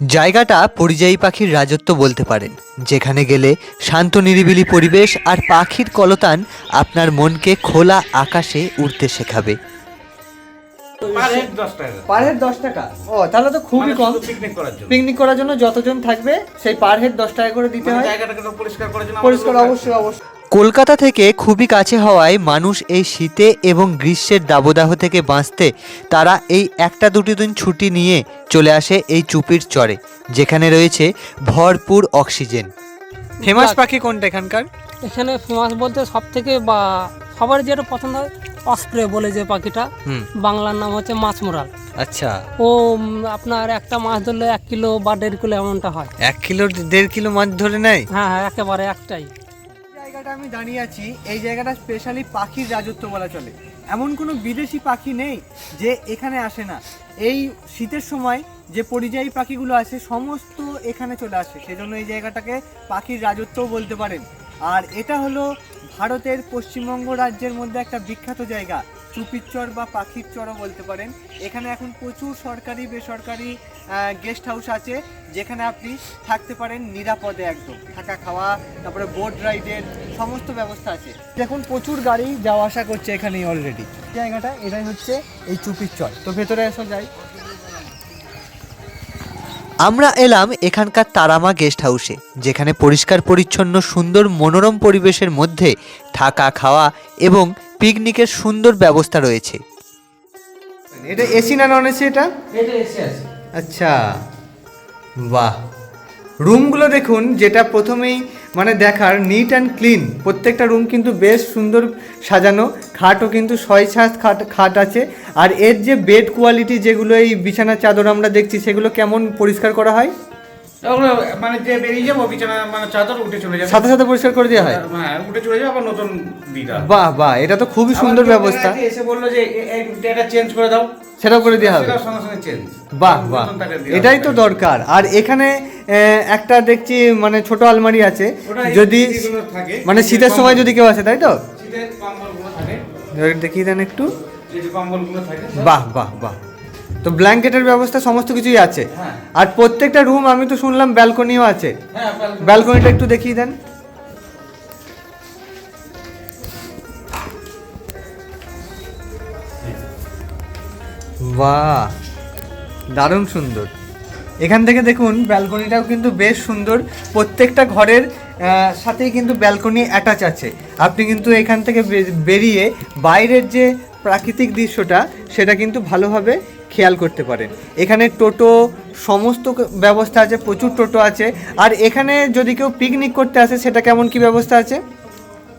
জায়গাটা পরিযায়ী পাখির রাজত্ব বলতে পারেন যেখানে গেলে শান্ত নিরিবিলি পরিবেশ আর পাখির কলতান আপনার মনকে খোলা আকাশে উড়তে শেখাবে। পার হেড দশ টাকা? ও তাহলে তো খুবই মানে কম। পিকনিক করার জন্য। পিকনিক করার জন্য যতজন থাকবে সেই পার হেড দশ টাকা করে দিতে মানে হয়। পরিষ্কার করার জন্য পরিষ্কার আমাদের লোক অবশ্যই অবশ্যই। কলকাতা থেকে খুবই কাছে হওয়ায় মানুষ এই শীতে এবং গ্রীষ্মের দাবদাহ থেকে বাঁচতে তারা এই একটা দুটি দিন ছুটি নিয়ে চলে আসে এই চুপির চরে যেখানে রয়েছে ভরপুর অক্সিজেন। ফেমাস পাখি কোনটা এখানকার? এখানে ফেমাস বলতে সব থেকে বা সবার যেটা পছন্দ হয় অস্প্রে বলে যে পাখিটা হুম। বাংলার নাম হচ্ছে মাছমোরাল আচ্ছা। ও আপনার একটা মাছ ধরলে এক কিলো বা দেড় কিলো এমনটা হয়। এক কিলো দেড় কিলো মাছ ধরে নেয়? হ্যাঁ হ্যাঁ একেবারে একটাই। জায়গাটা আমি দাঁড়িয়ে আছি এই জায়গাটা স্পেশালি পাখির রাজত্ব বলা চলে। এমন কোনো বিদেশি পাখি নেই যে এখানে আসে না। এই শীতের সময় যে পরিযায়ী পাখিগুলো আছে সমস্ত এখানে চলে আসে। সেজন্য এই জায়গাটাকে পাখির রাজত্বও বলতে পারেন। আর এটা হলো ভারতের পশ্চিমবঙ্গ রাজ্যের মধ্যে একটা বিখ্যাত জায়গা। চুপির বা পাখির চরও বলতে পারেন। এখানে এখন প্রচুর সরকারি, বেসরকারি গেস্ট হাউস আছে, যেখানে আপনি থাকতে পারেন নিরাপদে একদম। থাকা খাওয়া, তারপরে বোট রাইডের সমস্ত ব্যবস্থা আছে। দেখুন প্রচুর গাড়ি যাওয়া আসা করছে এখানেই অলরেডি জায়গাটা এটাই হচ্ছে এই চুপির চর। তো ভেতরে এসো যাই। আমরা এলাম এখানকার তারামা গেস্ট হাউসে যেখানে পরিষ্কার পরিচ্ছন্ন সুন্দর মনোরম পরিবেশের মধ্যে থাকা খাওয়া এবং পিকনিকের সুন্দর ব্যবস্থা রয়েছে। এটা এসি না নন এসি এটা? এটা এসে আছে। আচ্ছা। বাহ। রুমগুলো দেখুন যেটা প্রথমেই মানে দেখার নিট অ্যান্ড ক্লিন প্রত্যেকটা রুম কিন্তু বেশ সুন্দর সাজানো, খাটও কিন্তু ছয় সাত খাট খাট আছে। আর এর যে বেড কোয়ালিটি যেগুলো এই বিছানার চাদর আমরা দেখছি, সেগুলো কেমন পরিষ্কার করা হয়? ওগুলো মানে যে বেরিয়ে যাব বিছানা মানে চাদর উঠে চলে যাবে। সাথে সাথে পরিষ্কার করে দেওয়া হয়? হ্যাঁ উঠে চলে যাবে আবার নতুন দিদা বাহ বাহ এটা তো খুবই সুন্দর ব্যবস্থা। এসে বলল যে এটা চেঞ্জ করে দাও। সেটাও করে দেওয়া হবে? বাহ বাহ এটাই তো দরকার। আর এখানে একটা দেখছি মানে ছোট আলমারি আছে। যদি মানে শীতের সময় যদি কেউ আসে তাই তো? দেখিয়ে দেন একটু। বাহ বাহ বাহ। তো ব্ল্যাঙ্কেটের ব্যবস্থা সমস্ত কিছুই আছে। হ্যাঁ। আর প্রত্যেকটা রুম আমি তো শুনলাম ব্যালকনিও আছে। ব্যালকনিটা একটু দেখিয়ে দেন। বাহ দারুণ সুন্দর। এখান থেকে দেখুন ব্যালকনিটাও কিন্তু বেশ সুন্দর। প্রত্যেকটা ঘরের সাথেই কিন্তু ব্যালকনি অ্যাটাচ আছে। আপনি কিন্তু এখান থেকে বেরিয়ে বাইরের যে প্রাকৃতিক দৃশ্যটা সেটা কিন্তু ভালোভাবে খেয়াল করতে পারেন। এখানে টোটো সমস্ত ব্যবস্থা আছে প্রচুর টোটো আছে। আর এখানে যদি কেউ পিকনিক করতে আসে সেটা কেমন কি ব্যবস্থা আছে?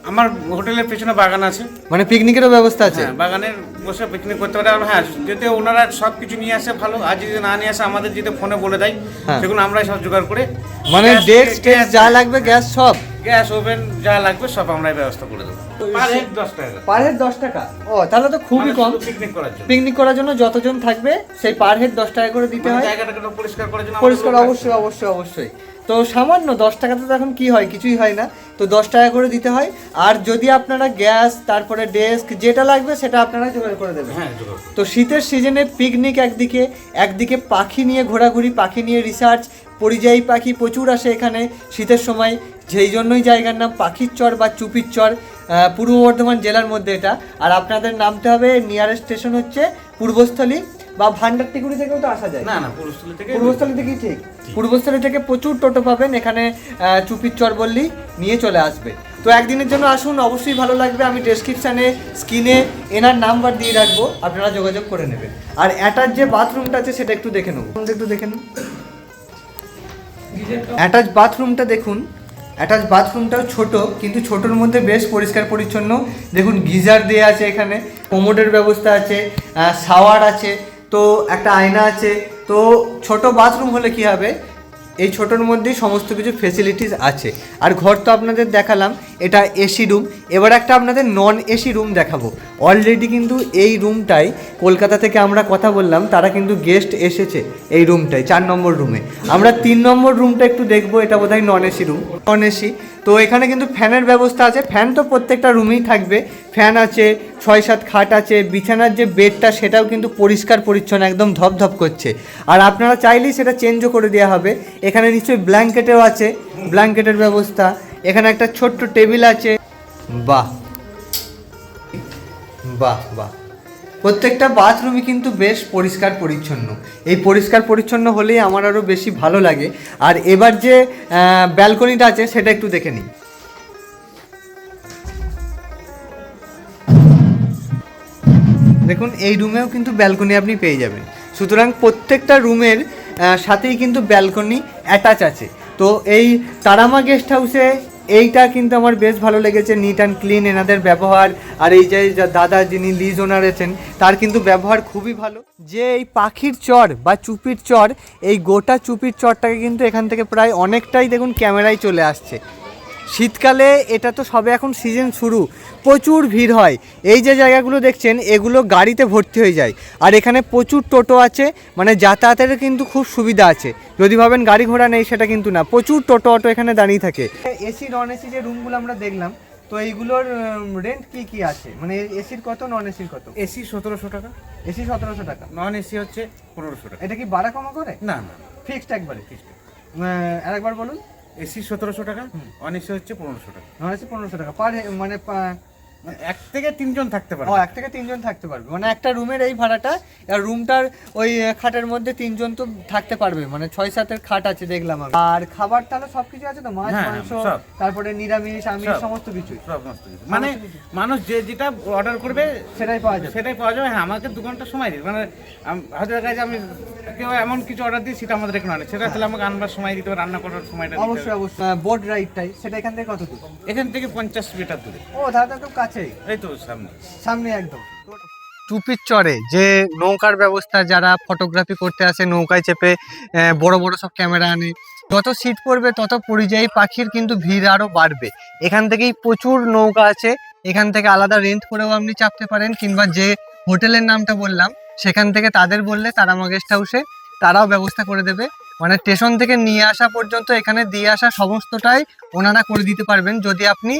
আমার হোটেলের পেছনে বাগান আছে। মানে পিকনিকেরও ব্যবস্থা আছে? হ্যাঁ বাগানের বসে পিকনিক করতে পারে। আর হ্যাঁ যদি ওনারা সব কিছু নিয়ে আসে ভালো আর যদি না নিয়ে আসে আমাদের যদি ফোনে বলে দেয় হ্যাঁ। সেগুলো আমরাই সব জোগাড় করে মানে ডেস্ক যা লাগবে গ্যাস সব? গ্যাস ওভেন যা লাগবে সব আমরাই ব্যবস্থা করে দেবো। পার হেড দশ টাকা পার হেড দশ টাকা? ও তাহলে তো খুবই মানে কম। পিকনিক করার জন্য। পিকনিক করার জন্য যতজন থাকবে সেই পার হেড দশ টাকা করে দিতে মানে হয়। জায়গাটাকে পরিষ্কার করার জন্য পরিষ্কার অবশ্যই অবশ্যই অবশ্যই। তো সামান্য দশ টাকাতে তো এখন কি হয়? কিছুই হয় না। তো দশ টাকা করে দিতে হয়। আর যদি আপনারা গ্যাস তারপরে ডেস্ক যেটা লাগবে সেটা আপনারা জোগাড় করে দেবেন। হ্যাঁ তো শীতের সিজনে পিকনিক একদিকে একদিকে পাখি নিয়ে ঘোরাঘুরি পাখি নিয়ে রিসার্চ পরিযায়ী পাখি প্রচুর আসে এখানে শীতের সময়। যেই জন্যই জায়গার নাম পাখির চর বা চুপির চর পূর্ব বর্ধমান জেলার মধ্যে এটা। আর আপনাদের নামতে হবে নিয়ারেস্ট স্টেশন হচ্ছে পূর্বস্থলী বা ভান্ডারটিগুড়ি থেকেও তো আসা যায়। না না পুরুষতলি থেকে পূর্বস্থলী থেকেই ঠিক। পূর্বস্থলী থেকে প্রচুর টোটো পাবেন এখানে চুপির চর বললেই নিয়ে চলে আসবে। তো একদিনের জন্য আসুন অবশ্যই ভালো লাগবে। আমি ডেসক্রিপশানে স্ক্রিনে এনার নাম্বার দিয়ে রাখব আপনারা যোগাযোগ করে নেবেন। আর অ্যাটাচ যে বাথরুমটা আছে সেটা একটু দেখে নেব। একটু দেখে নিন। অ্যাটাচ বাথরুমটা দেখুন। অ্যাটাচ বাথরুমটাও ছোট, কিন্তু ছোটোর মধ্যে বেশ পরিষ্কার পরিচ্ছন্ন। দেখুন, গিজার দেওয়া আছে এখানে, কোমোডের ব্যবস্থা আছে শাওয়ার আছে, তো একটা আয়না আছে। তো ছোট বাথরুম হলে কি হবে? এই ছোটোর মধ্যেই সমস্ত কিছু ফেসিলিটিস আছে। আর ঘর তো আপনাদের দেখালাম, এটা এসি রুম এবার একটা আপনাদের নন এসি রুম দেখাবো। অলরেডি কিন্তু এই রুমটাই কলকাতা থেকে আমরা কথা বললাম, তারা কিন্তু গেস্ট এসেছে এই রুমটাই চার নম্বর রুমে আমরা তিন নম্বর রুমটা একটু দেখব, এটা বোধহয় non AC room non AC তো এখানে কিন্তু ফ্যানের ব্যবস্থা আছে। ফ্যান তো প্রত্যেকটা রুমেই থাকবে। ফ্যান আছে, ছয় সাত খাট আছে, বিছানার যে বেডটা সেটাও কিন্তু পরিষ্কার, পরিচ্ছন্ন, একদম ধপধপ করছে। আর আপনারা চাইলেই সেটা চেঞ্জও করে দেওয়া হবে। এখানে নিশ্চয়ই ব্ল্যাঙ্কেটেও আছে, ব্ল্যাঙ্কেটের ব্যবস্থা। এখানে একটা ছোট্ট টেবিল আছে। বাহ। বাহ বাহ। প্রত্যেকটা বাথরুমই কিন্তু বেশ পরিষ্কার, পরিচ্ছন্ন। এই পরিষ্কার, পরিচ্ছন্ন হলেই আমার আরও বেশি ভালো লাগে। আর এবার যে ব্যালকনিটা আছে, সেটা একটু দেখে নিই। দেখুন, এই রুমেও কিন্তু ব্যালকনি আপনি পেয়ে যাবেন। সুতরাং প্রত্যেকটা রুমের সাথেই কিন্তু ব্যালকনি অ্যাটাচ আছে। তো এই তারামা গেস্ট হাউসে এইটা কিন্তু আমার বেশ ভালো লেগেছে নিট অ্যান্ড ক্লিন এনাদের ব্যবহার। আর এই যে দাদা যিনি লিজ ওনার আছেন, তার কিন্তু ব্যবহার খুবই ভালো। যে এই পাখির চর বা চুপির চর, এই গোটা চুপির চরটাকে কিন্তু এখান থেকে প্রায় অনেকটাই দেখুন ক্যামেরায় চলে আসছে। শীতকালে এটা তো সবে এখন সিজন শুরু। প্রচুর ভিড় হয়। এই যে জায়গাগুলো দেখছেন এগুলো গাড়িতে ভর্তি হয়ে যায়। আর এখানে প্রচুর টোটো আছে মানে যাতায়াতের কিন্তু খুব সুবিধা আছে। যদি ভাবেন গাড়ি ঘোড়া নেই সেটা কিন্তু না। প্রচুর টোটো অটো এখানে দাঁড়িয়ে থাকে। এসি নন এসি যে রুমগুলো আমরা দেখলাম তো এইগুলোর রেন্ট কি কি আছে? মানে এসির কত নন এসির কত? এসি সতেরোশো টাকা। এসি সতেরোশো টাকা। নন এসি হচ্ছে পনেরোশো টাকা। এটা কি বাড়া কমা করে? না না ফিক্সড একবারে? ফিক্সড। আরেকবার বলুন। এসি সতেরোশো টাকা নন এসি হচ্ছে পনেরোশো টাকা। নন এসি পনেরোশো টাকা। পার মানে মানে এক থেকে তিনজন থাকতে পারে ও এক থেকে তিনজন থাকতে পারবে। মানে একটা রুমের এই ভাড়াটা আর রুমটার ওই খাটের মধ্যে তিনজন তো থাকতে পারবে। মানে ছয় সাতের খাট আছে দেখলাম আমি। আর খাবার তাহলে সবকিছু আছে তো? মাছ হ্যাঁ, মাংস তারপরে নিরামিষ আমিষ সমস্ত কিছু। মানে মানুষ যে যেটা অর্ডার করবে সেটাই পাওয়া যাবে। সেটাই পাওয়া যাবে। হ্যাঁ আমাকে দু ঘণ্টা সময় দিই মানে হয়তো দেখা যায় আমি কেউ এমন কিছু অর্ডার দিই সেটা আমাদের এখানে আনে। সেটা তাহলে আমাকে আনবার সময় দিতে হবে রান্না করার সময়টা অবশ্যই অবশ্যই। বোট রাইডটাই। সেটা এখান থেকে কত দূর? এখান থেকে পঞ্চাশ মিটার দূরে। ও দাদা তো এই তো সামনে। সামনে একদম। টুপির চরে যে নৌকার ব্যবস্থা যারা ফটোগ্রাফি করতে আসে নৌকায় চেপে বড় বড় সব ক্যামেরা আনে যত সিট পড়বে তত পরিযায়ী পাখির কিন্তু ভিড় আরও বাড়বে। এখান থেকেই প্রচুর নৌকা আছে এখান থেকে আলাদা রেন্ট করেও আপনি চাপতে পারেন কিংবা যে হোটেলের নামটা বললাম সেখান থেকে তাদের বললে তারামা গেস্ট হাউসে তারাও ব্যবস্থা করে দেবে। মানে স্টেশন থেকে নিয়ে আসা পর্যন্ত এখানে দিয়ে আসা সমস্তটাই ওনারা করে দিতে পারবেন যদি আপনি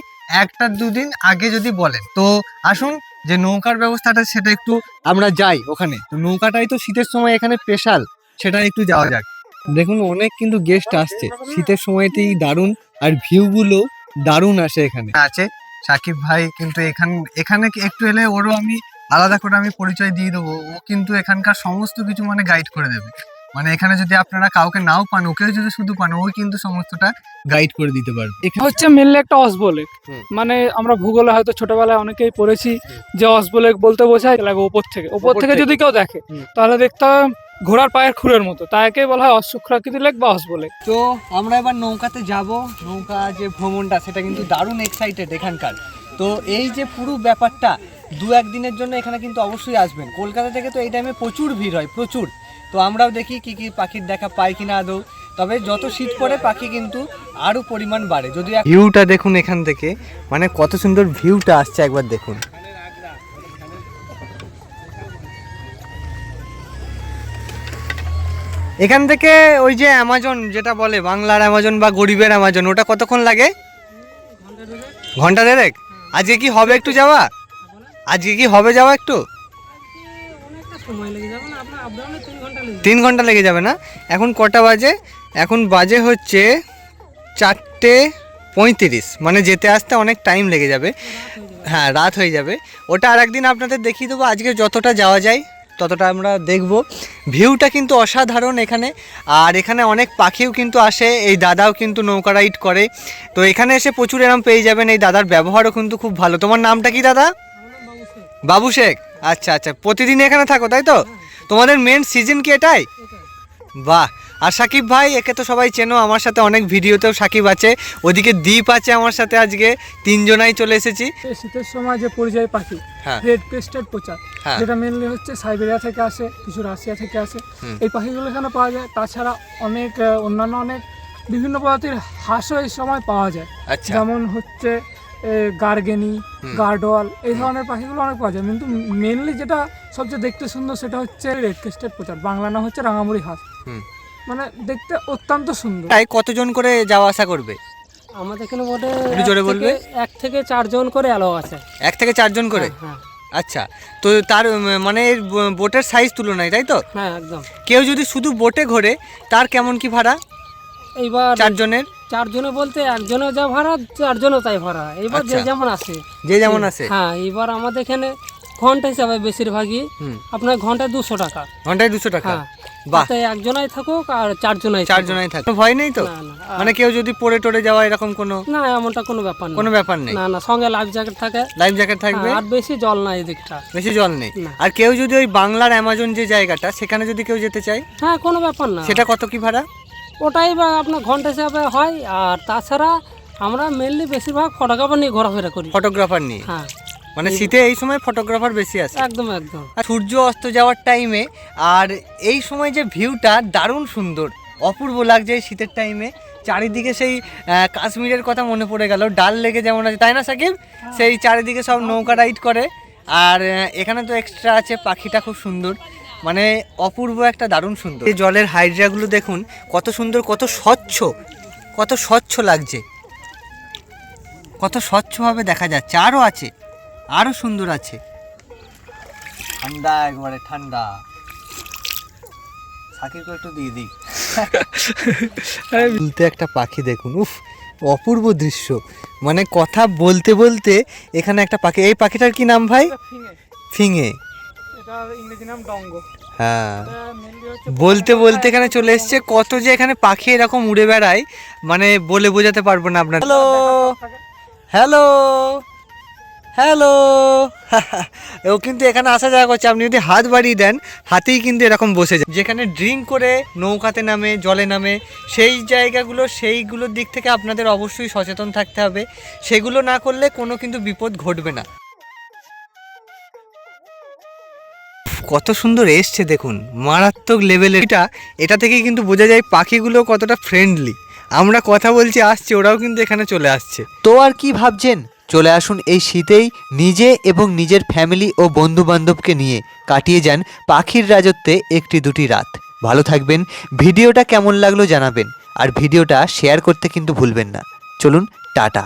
একটা দুদিন আগে যদি বলেন। তো আসুন যে নৌকার ব্যবস্থাটা সেটা একটু আমরা যাই ওখানে। তো নৌকাটাই তো শীতের সময় এখানে স্পেশাল সেটা একটু যাওয়া যাক। দেখুন অনেক কিন্তু গেস্ট আসছে। শীতের সময়তেই দারুণ আর ভিউগুলো দারুণ আসে এখানে। আছে। সাকিব ভাই কিন্তু এখান, এখানে একটু এলে ওরও আমি আলাদা করে আমি পরিচয় দিয়ে দেবো। ও কিন্তু এখানকার সমস্ত কিছু মানে গাইড করে দেবে। মানে এখানে যদি আপনারা কাউকে নাও পান ওকেও যদি শুধু পান ওই কিন্তু সমস্তটা গাইড করে দিতে পারবে। এটা হচ্ছে মেনলি একটা অসবলেক। মানে আমরা ভূগোলে হয়তো ছোটবেলায় অনেকেই পড়েছি যে অসবলেক বলতে বোঝায় লাগে ওপর থেকে। ওপর থেকে। যদি কেউ দেখে তাহলে দেখতে হয় ঘোড়ার পায়ের খুরের মতো। তাকে বলা হয় অশুক্রাকৃতি লেক বা অসবলেক তো আমরা এবার নৌকাতে যাব। নৌকা যে ভ্রমণটা সেটা কিন্তু দারুণ এক্সাইটেড এখানকার। তো এই যে পুরো ব্যাপারটা দু একদিনের জন্য এখানে কিন্তু অবশ্যই আসবেন। কলকাতা থেকে তো এই টাইমে প্রচুর ভিড় হয় প্রচুর। তো আমরাও দেখি কি কি পাখির দেখা পাই কিনা আদৌ। তবে যত শীত পড়ে পাখি কিন্তু আরও পরিমাণ বাড়ে। যদি ভিউটা দেখুন এখান থেকে। মানে কত সুন্দর ভিউটা আসছে একবার দেখুন। এখান থেকে ওই যে অ্যামাজন যেটা বলে বাংলার অ্যামাজন বা গরিবের অ্যামাজন ওটা কতক্ষণ লাগে? ঘণ্টা দেড়েক? আজকে কি হবে একটু যাওয়া? আজকে কি হবে যাওয়া একটু? সময় লেগে যাবে না? তিন ঘণ্টা লেগে যাবে না। এখন কটা বাজে? এখন বাজে হচ্ছে চারটে পঁয়ত্রিশ। মানে যেতে আসতে অনেক টাইম লেগে যাবে। হ্যাঁ রাত হয়ে যাবে। ওটা আর একদিন আপনাদের দেখিয়ে দেবো। আজকে যতটা যাওয়া যায়, ততটা আমরা দেখব। ভিউটা কিন্তু অসাধারণ এখানে। আর এখানে অনেক পাখিও কিন্তু আসে। এই দাদাও কিন্তু নৌকা রাইড করে। তো এখানে এসে প্রচুর এরম পেয়ে যাবেন। এই দাদার ব্যবহারও কিন্তু খুব ভালো। তোমার নামটা কি দাদা? বাবু শেখ। আচ্ছা আচ্ছা। প্রতিদিন এখানে থাকো, তাই তো? তোমাদের মেন সিজন কি এটাই? বাহ আর সাকিব ভাই একে তো সবাই চেনো আমার সাথে অনেক ভিডিওতেও সাকিব আছে। ওদিকে দ্বীপ আছে আমার সাথে আজকে তিনজনাই চলে এসেছি। শীতের সময় যে পরিযায়ী পাখি রেড ক্রেস্টেড পোচা। যেটা মেনলি হচ্ছে সাইবেরিয়া থেকে আসে কিছু রাশিয়া থেকে আসে। এই পাখিগুলো এখানে পাওয়া যায় তাছাড়া অনেক অন্যান্য অনেক বিভিন্ন প্রজাতির হাঁসও এই সময় পাওয়া যায়। আচ্ছা। যেমন হচ্ছে গার্গেনি। গার্ডওয়াল এই ধরনের পাখিগুলো অনেক পাওয়া যায়। কিন্তু মেনলি যেটা সবচেয়ে দেখতে সুন্দর সেটা হচ্ছে রেড ক্রেস্টেড পোচার বাংলা নাম হচ্ছে রাঙামুড়ি হাঁস। মানে দেখতে অত্যন্ত সুন্দর। তাই কতজন করে যাওয়া আসা করবে? আমাদের এখানে বোটে জোরে বলবে? এক থেকে চারজন করে অ্যালো আছে। এক থেকে চারজন করে? হ্যাঁ আচ্ছা তো তার মানে বোটের সাইজ তুলনায় তাই তো? হ্যাঁ একদম। কেউ যদি শুধু বোটে ঘোরে তার কেমন কি ভাড়া? এইবার চারজনের? চারজনে বলতে একজনে যা ভাড়া চারজনও তাই ভাড়া। এইবার যে আচ্ছা। যেমন আসে যে যেমন আছে। হ্যাঁ এইবার আমাদের এখানে ঘণ্টা হিসাবে বেশিরভাগই আপনার ঘন্টায় দুশো টাকা। ঘন্টায় দুশো টাকা? হ্যাঁ। বাহ। একজনাই থাকুক আর চারজনাই চারজনাই থাকে কোনো ভয় নেই তো? মানে কেউ যদি পড়ে টড়ে যাওয়া এরকম কোনো না এমনটা কোনো ব্যাপার না কোনো ব্যাপার নেই। না না সঙ্গে লাইফ জ্যাকেট থাকে। লাইফ জ্যাকেট থাকবে? হ্যাঁ, আর বেশি জল না এদিকটা। বেশি জল নেই। আর কেউ যদি ওই বাংলার অ্যামাজন যে জায়গাটা সেখানে যদি কেউ যেতে চায়? হ্যাঁ কোনো ব্যাপার না। সেটা কত কি ভাড়া? ওটাই বা আপনার ঘণ্টা হিসাবে হয় আর তাছাড়া আমরা মেনলি বেশিরভাগ ফটোগ্রাফার নিয়ে ঘোরাফেরা করি। ফটোগ্রাফার নিয়ে? হ্যাঁ। মানে শীতে এই সময় ফটোগ্রাফার বেশি আসে? একদম একদম। আর সূর্য অস্ত যাওয়ার টাইমে আর এই সময় যে ভিউটা দারুণ সুন্দর অপূর্ব লাগছে এই শীতের টাইমে চারিদিকে সেই কাশ্মীরের কথা মনে পড়ে গেল ডাল লেগে যেমন আছে তাই না সাকিব? সেই চারিদিকে সব নৌকা রাইড করে আর এখানে তো এক্সট্রা আছে পাখিটা খুব সুন্দর মানে অপূর্ব একটা দারুণ সুন্দর। এই জলের হাইড্রাগুলো দেখুন কত সুন্দর কত স্বচ্ছ কত স্বচ্ছ লাগছে। কত স্বচ্ছভাবে দেখা যাচ্ছে আরও আছে আরও সুন্দর আছে। ঠান্ডা একবারে ঠান্ডা। সাকিবকে একটু দিয়ে দিই। তুলতে একটা পাখি দেখুন উফ অপূর্ব দৃশ্য। মানে কথা বলতে বলতে এখানে একটা পাখি এই পাখিটার কি নাম ভাই? ফিঙে। হ্যাঁ। বলতে বলতে এখানে চলে এসছে কত যে এখানে পাখি এরকম উড়ে বেড়ায় মানে বলে বোঝাতে পারব না আপনার। হ্যালো হ্যালো হ্যালো ও কিন্তু এখানে আসা যাওয়া করছে। আপনি যদি হাত বাড়িয়ে দেন হাতেই কিন্তু এরকম বসে যায়। যেখানে ড্রিঙ্ক করে নৌকাতে নামে জলে নামে সেই জায়গাগুলো সেইগুলোর দিক থেকে আপনাদের অবশ্যই সচেতন থাকতে হবে। সেগুলো না করলে কোনো কিন্তু বিপদ ঘটবে না। কত সুন্দর এসছে দেখুন। মারাত্মক লেভেলের এটা এটা থেকেই কিন্তু বোঝা যায় পাখিগুলো কতটা ফ্রেন্ডলি আমরা কথা বলছি, আসছে, ওরাও কিন্তু এখানে চলে আসছে। তো আর কি ভাবছেন? চলে আসুন এই শীতেই নিজে এবং নিজের ফ্যামিলি ও বন্ধু বান্ধবকে নিয়ে। কাটিয়ে যান পাখির রাজত্বে একটি দুটি রাত। ভালো থাকবেন, ভিডিওটা কেমন লাগল জানাবেন। আর ভিডিওটা শেয়ার করতে কিন্তু ভুলবেন না। চলুন, টাটা।